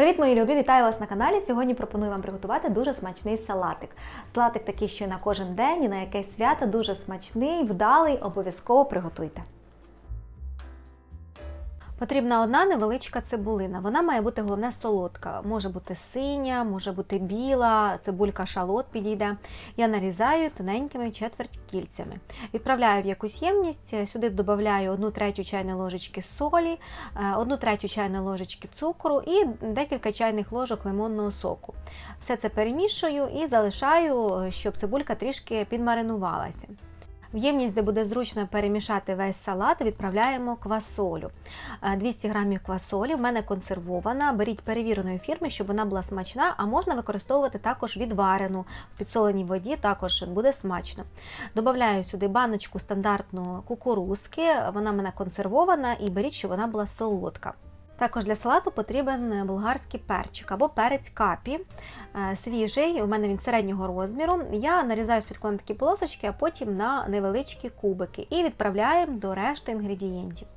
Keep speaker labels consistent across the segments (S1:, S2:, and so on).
S1: Привіт, мої любі! Вітаю вас на каналі. Сьогодні пропоную вам приготувати дуже смачний салатик. Салатик такий, що на кожен день і на якесь свято дуже смачний, вдалий, обов'язково приготуйте. Потрібна одна невеличка цибулина. Вона має бути головне солодка. Може бути синя, може бути біла, цибулька шалот підійде. Я нарізаю тоненькими четверть кільцями. Відправляю в якусь ємність, сюди додаю 1 третю чайної ложечки солі, 1 третю чайної ложечки цукру і декілька чайних ложок лимонного соку. Все це перемішую і залишаю, щоб цибулька трішки підмаринувалася. В ємність, де буде зручно перемішати весь салат, відправляємо квасолю. 200 грамів квасолі в мене консервована. Беріть перевіреної фірми, щоб вона була смачна, а можна використовувати також відварену в підсоленій воді, також буде смачно. Добавляю сюди баночку стандартну кукурузки, вона в мене консервована, і беріть, щоб вона була солодка. Також для салату потрібен болгарський перчик або перець капі. Свіжий, у мене він середнього розміру. Я нарізаю з-під такі полосочки, а потім на невеличкі кубики і відправляємо до решти інгредієнтів.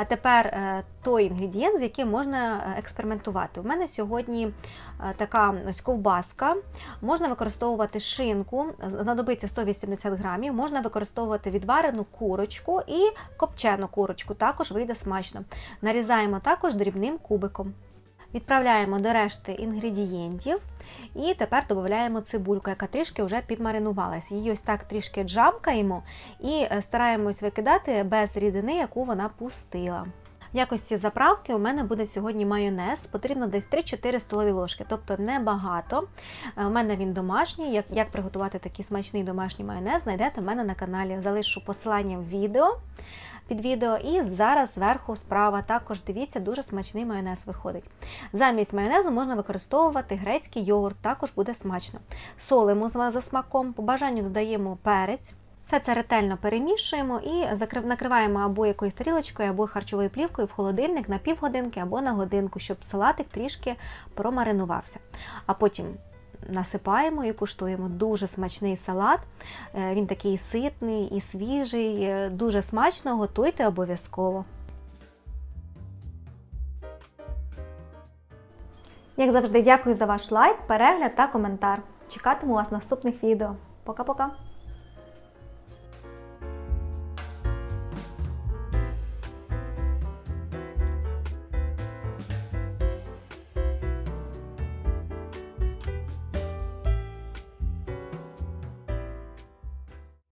S1: А тепер той інгредієнт, з яким можна експериментувати. У мене сьогодні така ось ковбаска, можна використовувати шинку, знадобиться 180 грамів, можна використовувати відварену курочку і копчену курочку, також вийде смачно. Нарізаємо також дрібним кубиком. Відправляємо до решти інгредієнтів і тепер додаємо цибульку, яка трішки вже підмаринувалася. Її ось так трішки джамкаємо і стараємось викидати без рідини, яку вона пустила. В якості заправки у мене буде сьогодні майонез, потрібно десь 3-4 столові ложки, тобто небагато. У мене він домашній. Як як приготувати такий смачний домашній майонез, знайдете в мене на каналі. Залишу посилання в відео під відео. І зараз зверху справа також дивіться, дуже смачний майонез виходить. Замість майонезу можна використовувати грецький йогурт, також буде смачно. Солимо за смаком, по бажанню додаємо перець. Все це ретельно перемішуємо і накриваємо або якоюсь тарілочкою, або харчовою плівкою в холодильник на півгодинки або на годинку, щоб салатик трішки промаринувався. А потім насипаємо і куштуємо. Дуже смачний салат. Він такий ситний і свіжий, дуже смачно, готуйте обов'язково. Як завжди, дякую за ваш лайк, перегляд та коментар. Чекатиму вас наступних відео. Пока-пока!